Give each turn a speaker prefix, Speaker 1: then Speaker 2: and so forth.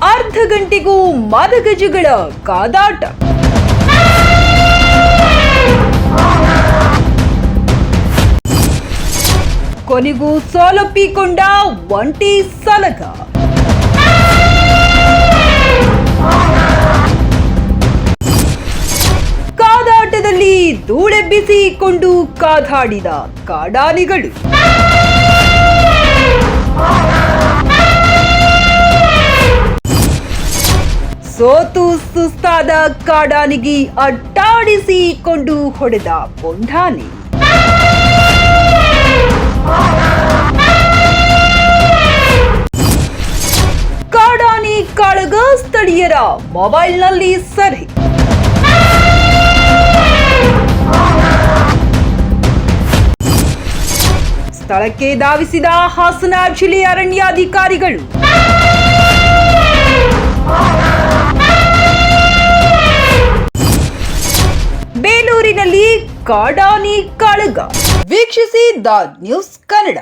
Speaker 1: ಕೊನೆಗೂ ಮದಗಜಗಳ ಕಾದಾಟ. ಕೊನೆಗೂ ಸೋಲೊಪ್ಪಿಕೊಂಡ ಒಂಟಿ ಸಲಗ. ಕಾದಾಟದಲ್ಲಿ ಧೂಳೆಬ್ಬಿಸಿಕೊಂಡು ಕಾದಾಡಿದ ಕಾಡಾನಿಗಳು ಸೋತು ಸುಸ್ತಾದ ಕಾಡಾನಿಗಿ ಅಟ್ಟಾಡಿಸಿಕೊಂಡು ಹೊಡೆದ ಪೊಂಡಾನಿ. ಕಾಡಾನಿ ಕಾಳಗ ಸ್ಥಳೀಯರ ಮೊಬೈಲ್ನಲ್ಲಿ ಸರಿ. ಸ್ಥಳಕ್ಕೆ ಧಾವಿಸಿದ ಹಾಸನ ಜಿಲ್ಲೆ ಅರಣ್ಯಾಧಿಕಾರಿಗಳು. ಕಾಡಾನಿ ಕಾಳಗ. ವೀಕ್ಷಿಸಿ ದ ನ್ಯೂಸ್ ಕನ್ನಡ.